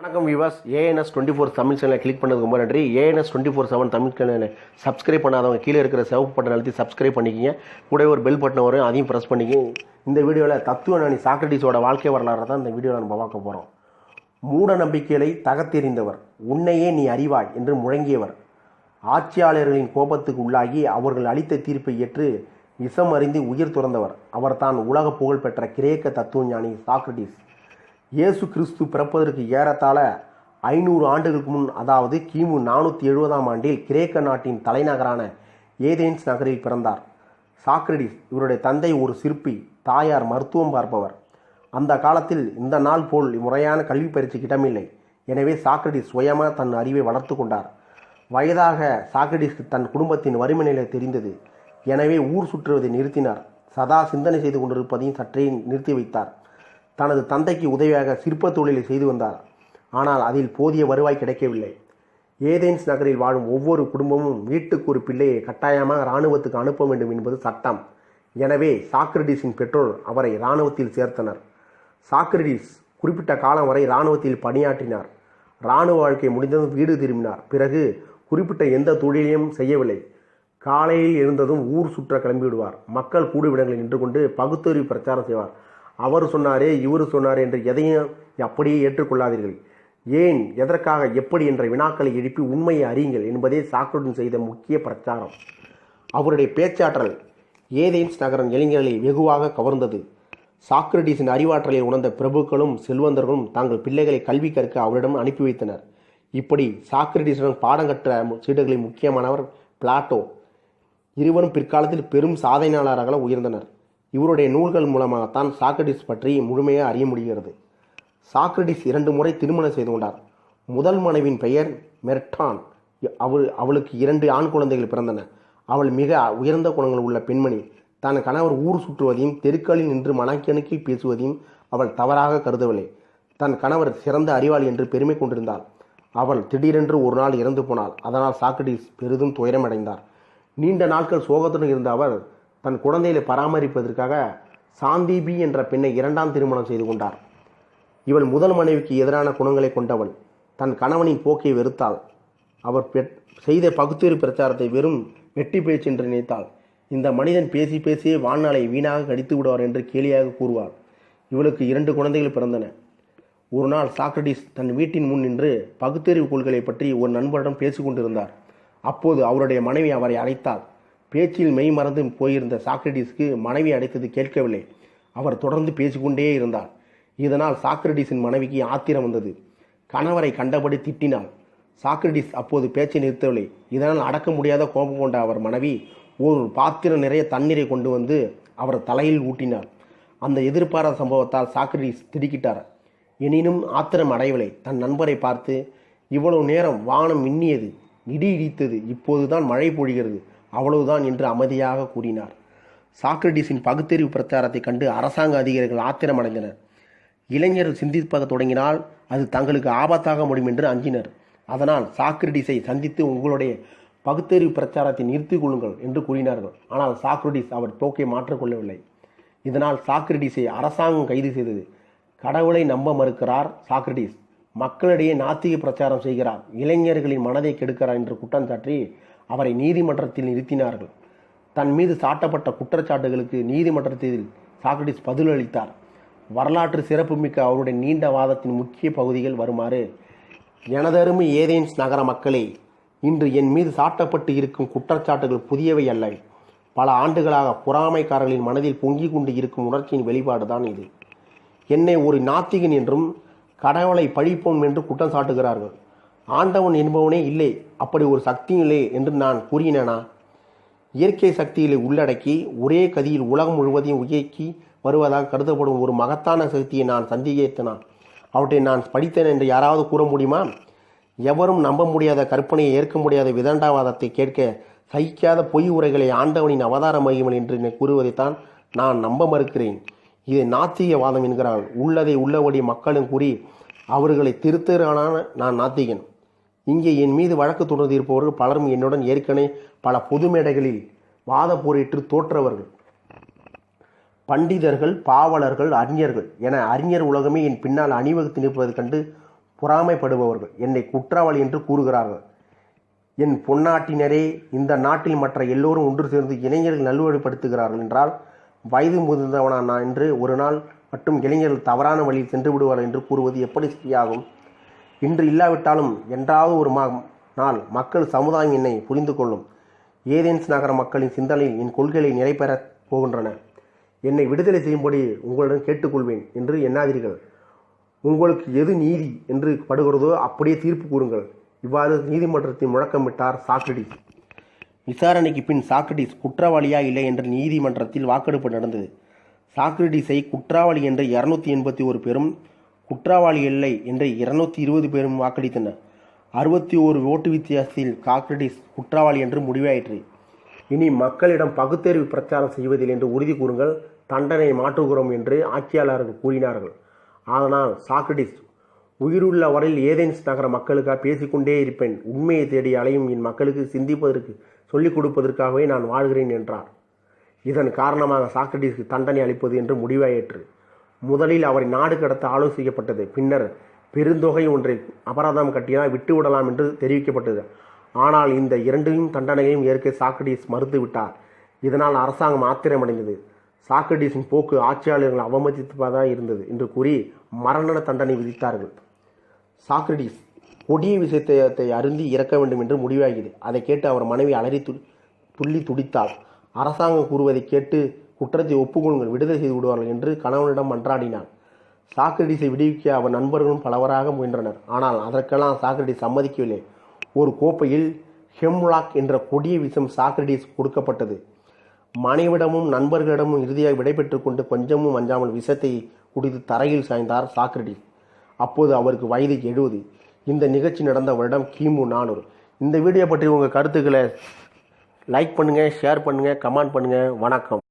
வணக்கம் viewers ANS twenty four Tamil சேனலை click பண்ணதுக்கு ரொம்ப நன்றி. ANS twenty four seven Tamil சேனலை சப்ஸ்கிரைப் பண்ணாதவங்க கீழே இருக்கிற சிவப்பு பட்டன் அழுத்தி சப்ஸ்கிரைப் பண்ணிக்கிங்க. கூட ஒரு பெல் பட்டன் வரும். அதையும் ப்ரெஸ் பண்ணிக்கிங்க. இந்த வீடியோவில் தத்துவ ஞானி சாக்ரட்டிஸோட வாழ்க்கை வரலாறு தான் இந்த வீடியோவில் நம்ம பார்க்க போகிறோம் மூட நம்பிக்கைகளை தகத்தெறிந்தவர் உன்னையே நீ அறிவாய் என்று முழங்கியவர். ஆட்சியாளர்களின் கோபத்துக்கு உள்ளாகி அவர்கள் அளித்த தீர்ப்பை ஏற்று விஷம் அறிந்து உயிர் துறந்தவர். அவர் தான் உலக புகழ் பெற்ற கிரேக்க தத்துவஞானி சாக்ரட்டிஸ் இயேசு கிறிஸ்து பிறப்பதற்கு ஏறத்தாழ ஐநூறு ஆண்டுகளுக்கு முன் அதாவது கிமு நானூற்றி எழுபதாம் ஆண்டில் கிரேக்க நாட்டின் தலைநகரான ஏதேன்ஸ் நகரில் பிறந்தார். சாக்ரடிஸ் இவருடைய தந்தை ஒரு சிற்பி தாயார் மருத்துவம் பார்ப்பவர். அந்த காலத்தில் இந்த நாள் போல் முறையான கல்வி பயிற்சிக்கு இடமில்லை. எனவே சாக்ரடிஸ் சுயமாக தன் அறிவை வளர்த்து கொண்டார். வயதாக சாக்ரடிஸ்க்கு தன் குடும்பத்தின் வறுமை நிலை தெரிந்தது. எனவே ஊர் சுற்றுவதை நிறுத்தினார். சதா சிந்தனை செய்து கொண்டிருப்பதையும் சற்றே நிறுத்தி வைத்தார். தனது தந்தைக்கு உதவியாக சிற்பத் தொழிலை செய்து வந்தார். ஆனால் அதில் போதிய வருவாய் கிடைக்கவில்லை. ஏதேன்ஸ் நகரில் வாழும் ஒவ்வொரு குடும்பமும் வீட்டுக்கு ஒரு பிள்ளையை கட்டாயமாக இராணுவத்துக்கு அனுப்ப வேண்டும் என்பது சட்டம். எனவே சாக்ரடிஸின் பெற்றோர் அவரை இராணுவத்தில் சேர்த்தனர். சாக்ரடிஸ் குறிப்பிட்ட காலம் வரை இராணுவத்தில் பணியாற்றினார். இராணுவ வாழ்க்கை முடிந்ததும் வீடு திரும்பினார். பிறகு குறிப்பிட்ட எந்த தொழிலையும் செய்யவில்லை. காலையில் எழுந்ததும் ஊர் சுற்ற கிளம்பிவிடுவார். மக்கள் கூடுவிடங்களில் நின்று கொண்டு பகுத்தறிவு பிரச்சாரம் செய்வார். அவர் சொன்னாரே இவர் சொன்னாரே என்று எதையும் அப்படியே ஏற்றுக்கொள்ளாதீர்கள். ஏன் எதற்காக எப்படி என்ற வினாக்களை எழுப்பி உண்மையை அறியுங்கள் என்பதே சாக்ருடன் செய்த முக்கிய பிரச்சாரம். அவருடைய பேச்சாற்றல் ஏதேன்ஸ் நகரம் இளைஞர்களை வெகுவாக கவர்ந்தது. சாக்ரட்டிஸின் அறிவாற்றலை உணர்ந்த பிரபுக்களும் செல்வந்தர்களும் தங்கள் பிள்ளைகளை கல்வி கற்க அவரிடம் அனுப்பி வைத்தனர். இப்படி சாக்ரட்டிஸுடன் பாடம் கற்ற சீடர்களின் முக்கியமானவர் பிளாட்டோ. இருவரும் பிற்காலத்தில் பெரும் சாதனையாளராக உயர்ந்தனர். இவருடைய நூல்கள் மூலமாகத்தான் சாக்ரடிஸ் பற்றி முழுமையாக அறிய முடிகிறது. சாக்ரடிஸ் இரண்டு முறை திருமணம் செய்து கொண்டார். முதல் மனைவின் பெயர் மெர்டான் அவள் அவளுக்கு இரண்டு ஆண் குழந்தைகள் பிறந்தன. அவள் மிக உயர்ந்த குணங்கள் உள்ள பெண்மணி. தன் கணவர் ஊர் சுற்றுவதையும் தெருக்களில் நின்று மணக்கணக்கில் பேசுவதையும் அவள் தவறாக கருதவில்லை. தன் கணவர் சிறந்த அறிவாளி என்று பெருமை கொண்டிருந்தாள். அவள் திடீரென்று ஒரு நாள் இறந்து போனாள். அதனால் சாக்ரடிஸ் பெரிதும் துயரமடைந்தார். நீண்ட நாட்கள் சோகத்துடன் இருந்த அவர் தன் குழந்தைகளை பராமரிப்பதற்காக சாந்திபி என்ற பெண்ணை இரண்டாம் திருமணம் செய்து கொண்டார். இவள் முதல் மனைவிக்கு எதிரான குணங்களை கொண்டவள். தன் கணவனின் போக்கை வெறுத்தாள். அவர் செய்த பகுத்தறிவு பிரச்சாரத்தை வெறும் வெட்டி பேச்சு என்று நினைத்தாள். இந்த மனிதன் பேசி பேசியே வாழ்நாளை வீணாக கடித்து விடுவார் என்று கேலியாக கூறுவார் இவளுக்கு இரண்டு குழந்தைகள் பிறந்தன. ஒரு நாள் சாக்ரடிஸ் தன் வீட்டின் முன் நின்று பகுத்தறிவு கொள்கைகளை பற்றி ஒரு நண்பரிடம் பேசிக்கொண்டிருந்தார் அப்போது அவருடைய மனைவி அவரை அழைத்தாள். பேச்சில் மெய் மறந்து போயிருந்த சாக்ரடிஸ்க்கு மனைவி அடைத்தது கேட்கவில்லை. அவர் தொடர்ந்து பேசிக்கொண்டே இருந்தார். இதனால் சாக்ரடிஸின் மனைவிக்கு ஆத்திரம் வந்தது. கணவரை கண்டபடி திட்டினாள். சாக்ரடிஸ் அப்போது பேச்சை நிறுத்தவில்லை. இதனால் அடக்க முடியாத கோபம் கொண்ட அவர் மனைவி ஒரு பாத்திரம் நிறைய தண்ணீரை கொண்டு வந்து அவர் தலையில் ஊட்டினார் அந்த எதிர்பாராத சம்பவத்தால் சாக்ரடிஸ் திடுக்கிட்டார். எனினும் ஆத்திரம் அடையவில்லை. தன் நண்பரை பார்த்து இவ்வளவு நேரம் வானம் மின்னியது. இடி இடித்தது. இப்போதுதான் மழை பொழிகிறது. அவ்வளவுதான் என்று அமைதியாக கூறினார். சாக்ரட்டிஸின் பகுத்தறிவு பிரச்சாரத்தை கண்டு அரசாங்க அதிகாரிகள் ஆத்திரமடைந்தனர். இளைஞர்கள் சிந்திப்பாக தொடங்கினால் அது தங்களுக்கு ஆபத்தாக முடியும் என்று அஞ்சினர். அதனால் சாக்ரட்டிஸை சந்தித்து உங்களுடைய பகுத்தறிவு பிரச்சாரத்தை நிறுத்திக் கொள்ளுங்கள் என்று கூறினார்கள். ஆனால் சாக்ரட்டிஸ் அவர் போக்கை மாற்றிக்கொள்ளவில்லை இதனால் சாக்ரட்டிஸை அரசாங்கம் கைது செய்தது. கடவுளை நம்ப மறுக்கிறார் சாக்ரட்டிஸ் மக்களிடையே நாத்திக பிரச்சாரம் செய்கிறார். இளைஞர்களின் மனதை கெடுக்கிறார் என்று குற்றம் சாட்டி அவரை நீதிமன்றத்தில் நிறுத்தினார்கள். தன் மீது சாட்டப்பட்ட குற்றச்சாட்டுகளுக்கு நீதிமன்றத்தில் சாக்ரடிஸ் பதிலளித்தார். வரலாற்று சிறப்புமிக்க அவருடைய நீண்ட வாதத்தின் முக்கிய பகுதிகள் வருமாறு எனதருமை ஏதேன்ஸ் நகர மக்களே இன்று என் மீது சாட்டப்பட்டு இருக்கும் குற்றச்சாட்டுகள் புதியவை அல்ல. பல ஆண்டுகளாக பொறாமைக்காரர்களின் மனதில் பொங்கிக் கொண்டு இருக்கும் உணர்ச்சியின் வெளிப்பாடுதான் இது. என்னை ஒரு நாத்திகன் என்றும் கடவுளை பழிப்போம் என்று குற்றம் சாட்டுகிறார்கள். ஆண்டவன் என்பவனே இல்லை அப்படி ஒரு சக்தியும் இல்லை என்று நான் கூறினேனா? இயற்கை சக்திகளை உள்ளடக்கி ஒரே கதியில் உலகம் முழுவதையும் உயக்கி வருவதாக கருதப்படும் ஒரு மகத்தான சக்தியை நான் சந்தேகித்தனா அவற்றை நான் படித்தேன் என்று யாராவது கூற முடியுமா? எவரும் நம்ப முடியாத கற்பனையை ஏற்க முடியாத விதண்டாவாதத்தை கேட்க சகிக்காத பொய் உரைகளை ஆண்டவனின் அவதார மகிமல் என்று கூறுவதைத்தான் நான் நம்ப மறுக்கிறேன். இதை நாத்திகவாதம் என்கிறார்கள் உள்ளதை உள்ளபடி மக்களும் கூறி அவர்களை திருத்தரான நான் நாத்திகன். இங்கே என் மீது வழக்கு தொடர்ந்து இருப்பவர்கள் பலரும் என்னுடன் ஏற்கனவே பல பொது மேடைகளில் வாத போரிட்டு தோற்றவர்கள். பண்டிதர்கள் பாவலர்கள் அறிஞர்கள் என அறிஞர் உலகமே என் பின்னால் அணிவகுத்து நிற்பதைக் கண்டு பொறாமைப்படுபவர்கள். என்னை குற்றவாளி என்று கூறுகிறார்கள். என் பொன்னாட்டினரே இந்த நாட்டில் மற்ற எல்லோரும் ஒன்று சேர்ந்து இளைஞர்கள் நல்வழிப்படுத்துகிறார்கள் என்றால் வயது முதிர்ந்தவனா நான் என்று ஒரு நாள் மட்டும் இளைஞர்கள் தவறான வழியில் சென்று விடுவார்கள் என்று கூறுவது எப்படி சரியாகும்? இன்று இல்லாவிட்டாலும் என்றாவது ஒரு மா நாள் மக்கள் சமுதாயம் என்னை புரிந்து கொள்ளும். ஏதென்ஸ் நகர மக்களின் சிந்தனையில் என் கொள்கைகளை நிறைவேறப் போகின்றன. என்னை விடுதலை செய்யும்படி உங்களிடம் கேட்டுக்கொள்வேன் என்று எண்ணாதீர்கள். உங்களுக்கு எது நீதி என்று படுகிறதோ அப்படியே தீர்ப்பு கூறுங்கள். இவ்வாறு நீதிமன்றத்தில் முழக்கமிட்டார் சாக்ரடிஸ். விசாரணைக்கு பின் சாக்ரடிஸ் குற்றவாளியா இல்லை என்று நீதிமன்றத்தில் வாக்கெடுப்பு நடந்தது. சாக்ரடிஸை குற்றவாளி என்று இரநூத்தி எண்பத்தி ஒரு பேரும் குற்றவாளி இல்லை என்று இருநூத்தி இருபது பேரும் வாக்களித்தனர். அறுபத்தி ஓரு ஓட்டு வித்தியாசத்தில் சாக்ரடிஸ் குற்றவாளி என்று முடிவாயிற்று. இனி மக்களிடம் பகுத்தறிவு பிரச்சாரம் செய்வதில் என்று உறுதி கூறுங்கள் தண்டனை மாற்றுகிறோம் என்று ஆட்சியாளர்கள் கூறினார்கள். ஆனால் சாக்ரடிஸ் உயிருள்ள வரையில் ஏதென்ஸ் நகர மக்களுக்காக பேசிக்கொண்டே இருப்பேன். உண்மையை தேடி அலையும் என் மக்களுக்கு சிந்திப்பதற்கு சொல்லிக் கொடுப்பதற்காகவே நான் வாழ்கிறேன் என்றார். இதன் காரணமாக சாக்ரடிஸ்க்கு தண்டனை அளிப்பது என்று முடிவாயிற்று. முதலில் அவரை நாடு கடத்த ஆலோசிக்கப்பட்டது பின்னர் பெருந்தொகை ஒன்றை அபராதம் கட்டினால் விட்டுவிடலாம் என்று தெரிவிக்கப்பட்டது. ஆனால் இந்த இரண்டையும் தண்டனையையும் ஏற்க சாக்ரடிஸ் மறுத்துவிட்டார் இதனால் அரசாங்கம் ஆத்திரமடைந்தது. சாக்ரடிஸின் போக்கு ஆட்சியாளர்கள் அவமதிப்பதாக இருந்தது என்று கூறி மரண தண்டனை விதித்தார்கள். சாக்ரடிஸ் கொடிய விஷயத்தை அருந்தி இறக்க வேண்டும் என்று முடிவாகியது. அதை கேட்டு அவர் மனைவி அலறி துள்ளி துடித்தாள். அரசாங்கம் கூறுவதை கேட்டு குற்றத்தை ஒப்புக்கொள்ளுங்கள் விடுதலை செய்து விடுவார்கள் என்று கணவனிடம் மன்றாடினான். சாக்ரடிஸை விடுவிக்க அவர் நண்பர்களும் பலவராக முயன்றனர். ஆனால் அதற்கெல்லாம் சாக்ரடிஸ் சம்மதிக்கவில்லை. ஒரு கோப்பையில் ஹெம்லாக் என்ற கொடிய விஷம் சாக்ரடிஸ் கொடுக்கப்பட்டது. மனைவிடமும் நண்பர்களிடமும் இறுதியாக விடைபெற்று கொண்டு கொஞ்சமும் அஞ்சாமல் விஷத்தை குடித்து தரையில் சாய்ந்தார் சாக்ரடிஸ். அப்போது அவருக்கு வயது எழுபது. இந்த நிகழ்ச்சி நடந்த வருடம் கிமு நானூறு. இந்த வீடியோ பற்றி உங்கள் கருத்துக்களை லைக் பண்ணுங்கள் ஷேர் பண்ணுங்கள் கமெண்ட் பண்ணுங்கள் வணக்கம்.